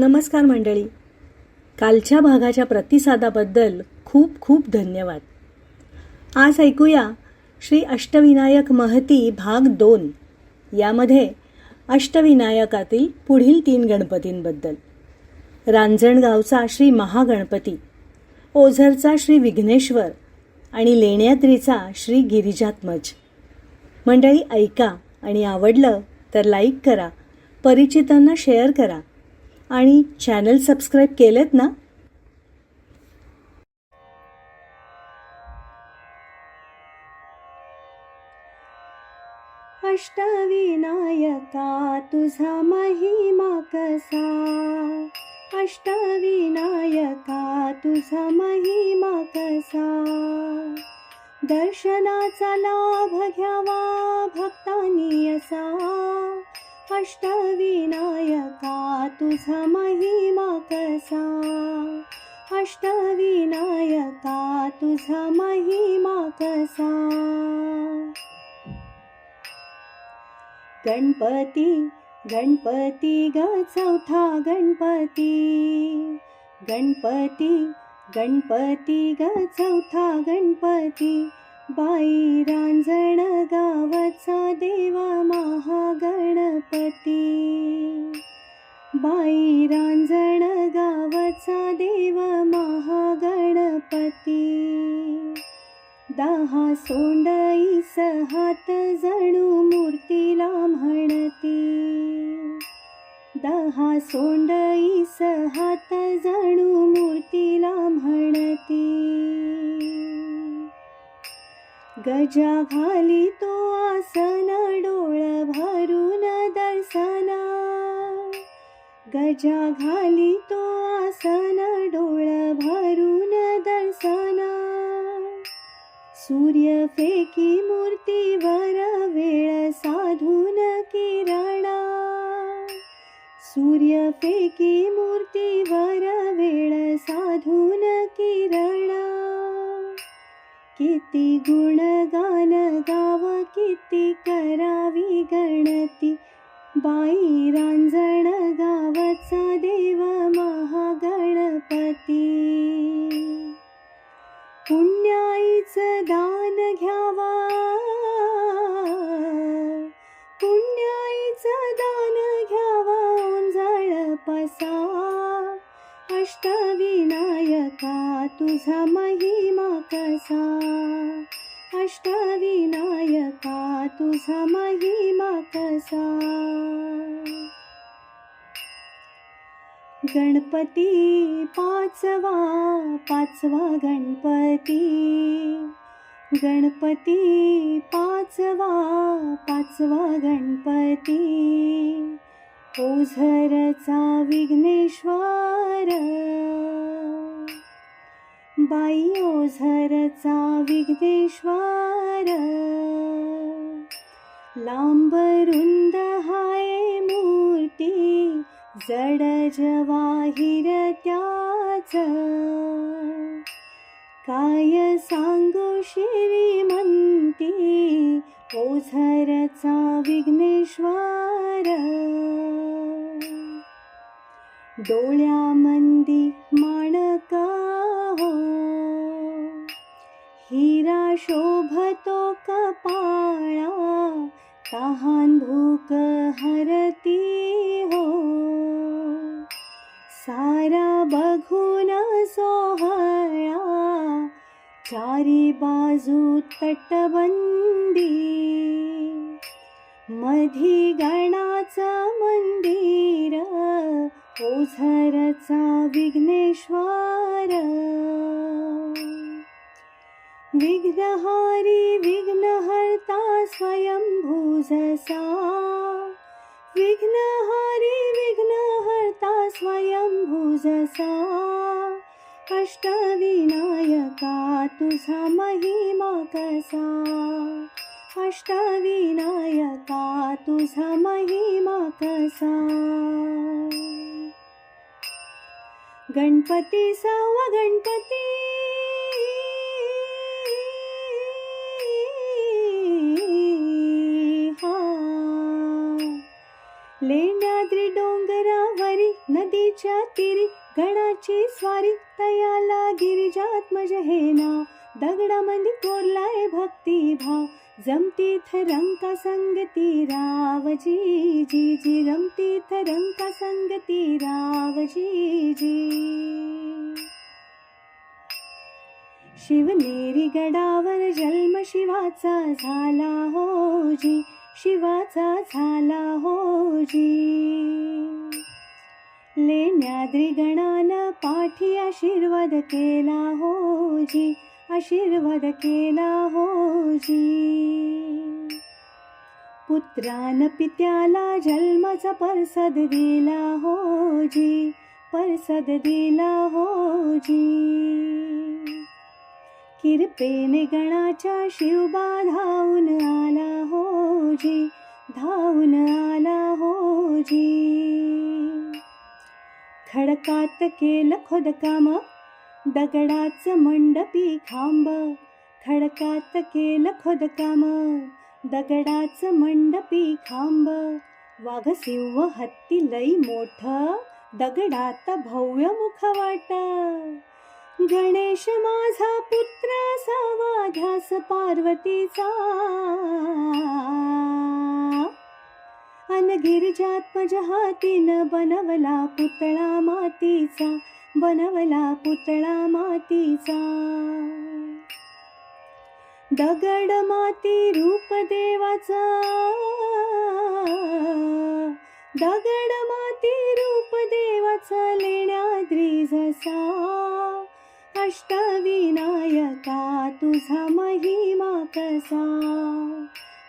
नमस्कार मंडळी. कालच्या भागाच्या प्रतिसादाबद्दल खूप खूप धन्यवाद. आज ऐकूया श्री अष्टविनायक महती भाग दोन. यामध्ये अष्टविनायकातील पुढील तीन गणपतींबद्दल. रांजणगावचा श्री महागणपती ओझरचा श्री विघ्नेश्वर आणि लेण्याद्रीचा श्री गिरिजात्मज मंडळी ऐका आणि आवडलं तर लाईक करा परिचितांना शेअर करा आणि चॅनल सबस्क्राईब केलेत ना? अष्टविनायका तुझा महिमा कसा? अष्टविनायका तुझा महिमा कसा? दर्शनाचा लाभ घ्यावा भक्तांनी असा अष्टविनायका तुझा महिमा कसा? अष्टविनायका तुझा महिमा कसा? गणपती गणपती ग चौथा गणपती. गणपती गणपती ग चौथा गणपती. बाई रांजण गणपती. बाई रांजण गावाचा देव महागणपती. दहा सोंडई हात जणू मूर्तीला म्हणती. दहा सोंडई हात जणू मूर्तीला म्हणती. गजा घाली तो आसन डोळ भारू गजा घाली तो आसन डोळ भरून दर्शन सूर्य फेकी मूर्तीवर वेळ साधून किरणा. सूर्य फेकी मूर्तीवर वेळ साधून किरणा. किती गुणगान गाव किती करावी गणती बाई रांजण गावाचा देव महागणपती. पुण्याईचं दान घ्यावा. पुण्याईचं दान घ्यावा ओंजळ पसा. अष्टविनायका तुझा महिमा कसा? अष्टविनायका तुझा महिमा कसा? गणपती पाचवा पाचवा गणपती. गणपती पाचवा पाचवा गणपती. ओझरचा विघ्नेश्वर बाई ओझरचा विघ्नेश्वर. लांब रुंद हाय मूर्ती जड जवाहिर त्याच. काय सांगू श्रीमंती ओझरचा विघ्नेश्वर. डोळ्यामंदी शोभतो कपाळा तहान भूक हरती हो. सारा बघून सोहळा चारी बाजू तटबंदी. मधी गणाचं मंदिर ओझरचा विघ्नेश्वर. विघ्नहारी विघ्नहर्ता स्वयंभूजसा विघ्नहारी विघ्नहर्ता स्वयंभूजसा अष्टविनायका तुझा महिमा कसा. अष्टविनायका तुझा महिमा कसा. गणपती सहावा गणपती नदीच्या तीरी गणाची स्वारी तयाला गिरिजात्मज हे नाव दगडामध्ये कोरलाय भक्ती भाव जमतीथ रंका संगती रावजी जी जी रमतीथ रंका संगती रावजी जी शिवनेरी गडावर जन्म शिवाचा झाला हो जी. शिवाचा झाला हो जी. लेण्या गणानं पाठी आशीर्वाद केला हो जी आशीर्वाद केला हो जी. पुत्रान पित्याला जन्माचा परसद दिला हो जी परसद दिला हो जी. किरपेने गणाच्या शिवबा धावून आला हो जी धावून आला हो जी. खडकात केलं खोदकाम. दगडाचं मंडपी खांब. खडकात केलं खोदकाम. दगडाचं मंडपी खांब. वाघ सिंह हत्ती लई मोठ. दगडात भव्य मुखवाट गणेश माझा पुत्र असावा ध्यास पार्वतीचा. अन गिरिजात्मज हातीन बनवला पुतळा मातीचा बनवला पुतळा मातीचा. दगड माती रूप देवाचा दगड माती रूप देवाचा लेण्याद्री जसा अष्टविनायका तुझा महिमा कसा?